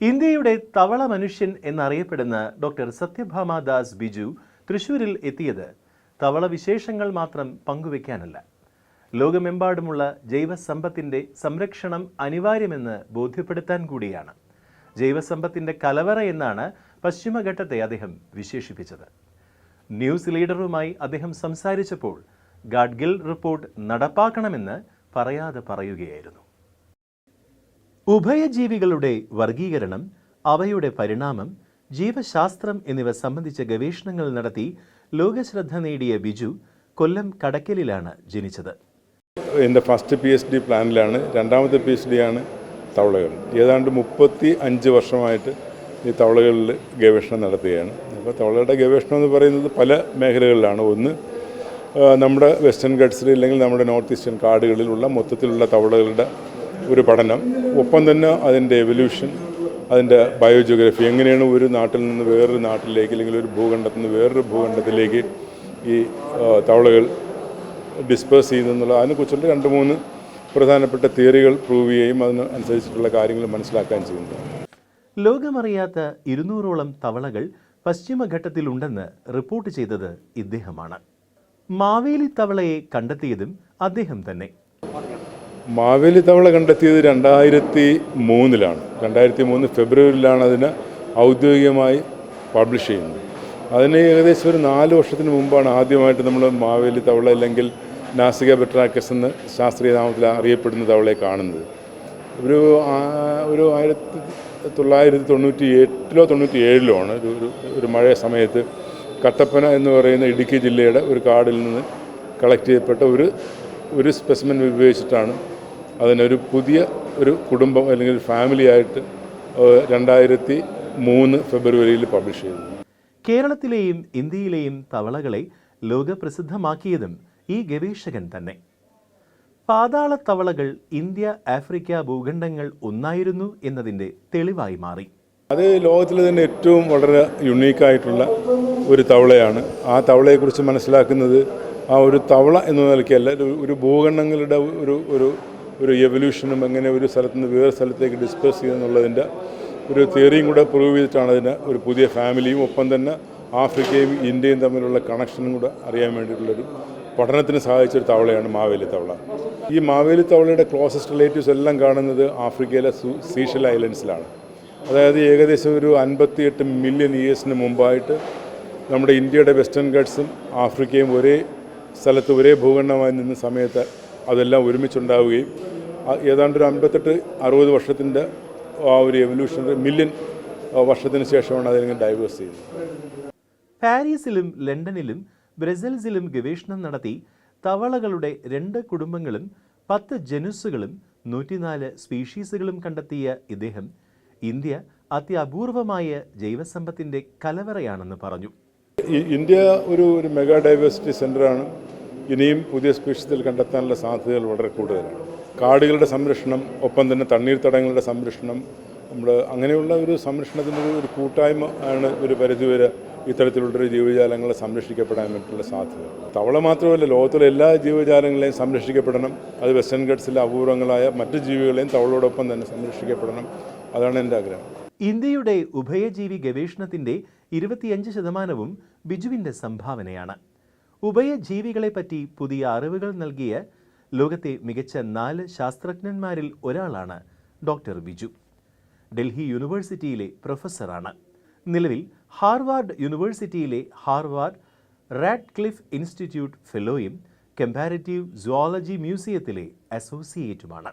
ഇന്ത്യയുടെ തവള മനുഷ്യൻ എന്നറിയപ്പെടുന്ന ഡോക്ടർ സത്യഭാമ ദാസ് ബിജു തൃശൂരിൽ എത്തിയത് തവള വിശേഷങ്ങൾ മാത്രം പങ്കുവെക്കാനല്ല ലോകമെമ്പാടുമുള്ള ജൈവസമ്പത്തിന്റെ സംരക്ഷണം അനിവാര്യമെന്ന് ബോധ്യപ്പെടുത്താൻ കൂടിയാണ്. ജൈവസമ്പത്തിന്റെ കലവറ എന്നാണ് പശ്ചിമഘട്ടത്തെ അദ്ദേഹം വിശേഷിപ്പിച്ചത്. ന്യൂസ് ലീഡറുമായി അദ്ദേഹം സംസാരിച്ചപ്പോൾ ഗാഡ്ഗിൽ റിപ്പോർട്ട് നടപ്പാക്കണമെന്ന് പറയാതെ പറയുകയായിരുന്നു. ഉഭയജീവികളുടെ വർഗീകരണം അവയുടെ പരിണാമം ജീവശാസ്ത്രം എന്നിവ സംബന്ധിച്ച ഗവേഷണങ്ങൾ നടത്തി ലോകശ്രദ്ധ നേടിയ ബിജു കൊല്ലം കടക്കലിലാണ് ജനിച്ചത്. എന്റെ ഫസ്റ്റ് പി എച്ച് ഡി പ്ലാനിലാണ് രണ്ടാമത്തെ പി എച്ച് ഡി ആണ് തവളകൾ. ഏതാണ്ട് മുപ്പത്തി അഞ്ച് വർഷമായിട്ട് ഈ തവളകളിൽ ഗവേഷണം നടത്തുകയാണ്. അപ്പോൾ തവളകളുടെ ഗവേഷണം എന്ന് പറയുന്നത് പല മേഖലകളിലാണ്. ഒന്ന് നമ്മുടെ വെസ്റ്റേൺ ഗഡ്സിൽ അല്ലെങ്കിൽ നമ്മുടെ നോർത്ത് ഈസ്റ്റേൺ കാടുകളിലുള്ള മൊത്തത്തിലുള്ള തവളകളുടെ ഒരു പഠനം ഒപ്പം തന്നെ അതിന്റെ എവല്യൂഷൻ അതിന്റെ ബയോജിയോഗ്രഫി എങ്ങനെയാണ് ഒരു നാട്ടിൽ നിന്ന് വേറൊരു നാട്ടിലേക്ക് അല്ലെങ്കിൽ ഒരു ഭൂഖണ്ഡത്തിൽ നിന്ന് വേറൊരു ഭൂഖണ്ഡത്തിലേക്ക് ഈ തവളകൾ ഡിസ്പേഴ്സ് ചെയ്യുന്നുള്ള അതിനെക്കുറിച്ചുള്ള രണ്ട് മൂന്ന് പ്രധാനപ്പെട്ട തിയറികൾ പ്രൂവ് ചെയ്യുകയും അതിന് അനുസരിച്ചിട്ടുള്ള കാര്യങ്ങൾ മനസ്സിലാക്കാൻ ചെയ്യുന്നത് ലോകമറിയാത്ത ഇരുന്നൂറോളം തവളകൾ പശ്ചിമഘട്ടത്തിലുണ്ടെന്ന് റിപ്പോർട്ട് ചെയ്തത് ഇദ്ദേഹമാണ്. മാവേലി തവളയെ കണ്ടെത്തിയതും അദ്ദേഹം തന്നെ. മാവേലി തവള കണ്ടെത്തിയത് രണ്ടായിരത്തി മൂന്നിലാണ്. രണ്ടായിരത്തി മൂന്ന് ഫെബ്രുവരിയിലാണ് അതിന് ഔദ്യോഗികമായി പബ്ലിഷ് ചെയ്യുന്നത്. അതിന് ഏകദേശം ഒരു നാല് വർഷത്തിന് മുമ്പാണ് ആദ്യമായിട്ട് നമ്മൾ മാവേലി തവള അല്ലെങ്കിൽ നാസിക ബെട്രാക്കസ് എന്ന് ശാസ്ത്രീയ നാമത്തിൽ അറിയപ്പെടുന്ന തവളയെ കാണുന്നത്. ഒരു ഒരു ആയിരത്തി തൊള്ളായിരത്തി തൊണ്ണൂറ്റി എട്ടിലോ തൊണ്ണൂറ്റി ഏഴിലോ ആണ് ഒരു ഒരു ഒരു മഴ സമയത്ത് കട്ടപ്പന എന്ന് പറയുന്ന ഇടുക്കി ജില്ലയുടെ ഒരു കാടിൽ നിന്ന് കളക്ട് ചെയ്യപ്പെട്ട ഒരു ഒരു സ്പെസിമെൻ ഉപയോഗിച്ചിട്ടാണ് അതിനൊരു പുതിയ ഒരു കുടുംബം അല്ലെങ്കിൽ ഫാമിലിയായിട്ട് ഫാമിലി ആയിട്ട് രണ്ടായിരത്തി മൂന്ന് ഫെബ്രുവരിയിൽ പബ്ലിഷ് ചെയ്തത് കേരളത്തിലെയും ഇന്ത്യയിലെയും തവളകളെ ലോകപ്രസിദ്ധമാക്കിയതും ഈ ഗവേഷകൻ തന്നെ. പാതാള തവളകൾ ഇന്ത്യ ആഫ്രിക്ക ഭൂഖണ്ഡങ്ങൾ ഒന്നായിരുന്നു എന്നതിന്റെ തെളിവായി മാറി. അത് ലോകത്തിൽ തന്നെ ഏറ്റവും വളരെ യുണീക്കായിട്ടുള്ള ഒരു തവളയാണ്. ആ തവളയെക്കുറിച്ച് മനസ്സിലാക്കുന്നത് ആ ഒരു തവള എന്ന നിലയ്ക്കല്ല ഒരു- ഭൂഖണ്ഡങ്ങളുടെ ഒരു ഒരു ഒരു എവല്യൂഷനും എങ്ങനെ ഒരു സ്ഥലത്ത് നിന്ന് വേറെ സ്ഥലത്തേക്ക് ഡിസ്കസ് ചെയ്യുന്നുള്ളതിന്റെ ഒരു തിയറിയും കൂടെ പ്രൂവ് ചെയ്തിട്ടാണ് അതിന് ഒരു പുതിയ ഫാമിലിയും ഒപ്പം തന്നെ ആഫ്രിക്കയും ഇന്ത്യയും തമ്മിലുള്ള കണക്ഷനും കൂടെ അറിയാൻ വേണ്ടിയിട്ടുള്ളൊരു പഠനത്തിന് സഹായിച്ചൊരു തവളയാണ് മാവേലി തവള. ഈ മാവേലി തവളയുടെ ക്ലോസസ്റ്റ് റിലേറ്റീവ്സ് എല്ലാം കാണുന്നത് ആഫ്രിക്കയിലെ സീഷൽ ഐലൻഡ്സിലാണ് അതായത് ഏകദേശം ഒരു അൻപത്തിയെട്ട് മില്യൺ ഇയേഴ്സിന് മുമ്പായിട്ട് നമ്മുടെ ഇന്ത്യയുടെ വെസ്റ്റേൺ ഗഡ്സും ആഫ്രിക്കയും ഒരേ സ്ഥലത്ത് ഒരേ ഭൂഖണ്ഡമായി നിന്ന സമയത്ത് അതെല്ലാം ഒരുമിച്ചുണ്ടാവുകയും ഏതാണ്ട് ഒരു അൻപത്തെട്ട് അറുപത് വർഷത്തിന്റെ ആ ഒരു എവല്യൂഷൻ മില്യൺ വർഷത്തിന് ശേഷമാണ് അതിനെ ഡൈവേഴ്സ് ചെയ്യുന്നത്. പാരീസിലും ലണ്ടനിലും ബ്രസൽസിലും ഗവേഷണം നടത്തി തവളകളുടെ രണ്ട് കുടുംബങ്ങളും പത്ത് ജനുസുകളും നൂറ്റിനാല് സ്പീഷീസുകളും കണ്ടെത്തിയ ഇദ്ദേഹം ഇന്ത്യ അത്യപൂർവമായ ജൈവസമ്പത്തിന്റെ കലവറയാണെന്ന് പറഞ്ഞു. ഇന്ത്യ ഒരു ഒരു മെഗാ ഡൈവേഴ്സിറ്റി സെന്ററാണ് ഇനിയും പുതിയ സ്പീഷീസിൽ കണ്ടെത്താനുള്ള സാധ്യതകൾ വളരെ കൂടുതലാണ്. കാടുകളുടെ സംരക്ഷണം ഒപ്പം തന്നെ തണ്ണീർത്തടങ്ങളുടെ സംരക്ഷണം നമ്മൾ അങ്ങനെയുള്ള ഒരു സംരക്ഷണത്തിന്റെ ഒരു- ഒരു കൂട്ടായ്മ ആണ് ഒരു പരിധിവരെ ഇത്തരത്തിലുള്ളൊരു ജീവജാലങ്ങളെ സംരക്ഷിക്കപ്പെടാൻ വേണ്ടിയിട്ടുള്ള സാധ്യത. തവള മാത്രമല്ല ലോകത്തിലെ എല്ലാ ജീവജാലങ്ങളെയും സംരക്ഷിക്കപ്പെടണം. അത് വെസ്റ്റേൺ ഗഡ്സിലെ അപൂർവങ്ങളായ മറ്റ് ജീവികളെയും തവളോടൊപ്പം തന്നെ സംരക്ഷിക്കപ്പെടണം. അതാണ് എന്റെ ആഗ്രഹം. ഇന്ത്യയുടെ ഉഭയജീവി ഗവേഷണത്തിന്റെ ഇരുപത്തിയഞ്ച് ശതമാനവും ബിജുവിന്റെ സംഭാവനയാണ്. ഉഭയജീവികളെപ്പറ്റി പുതിയ അറിവുകൾ നൽകിയ ലോകത്തെ മികച്ച നാല് ശാസ്ത്രജ്ഞന്മാരിൽ ഒരാളാണ് ഡോക്ടർ ബിജു. ഡൽഹി യൂണിവേഴ്സിറ്റിയിലെ പ്രൊഫസറാണ്. നിലവിൽ ഹാർവാർഡ് യൂണിവേഴ്സിറ്റിയിലെ ഹാർവാർഡ് റാഡ് ക്ലിഫ് ഇൻസ്റ്റിറ്റ്യൂട്ട് ഫെലോയും കമ്പാരിറ്റീവ് സുവോളജി മ്യൂസിയത്തിലെ അസോസിയേറ്റുമാണ്.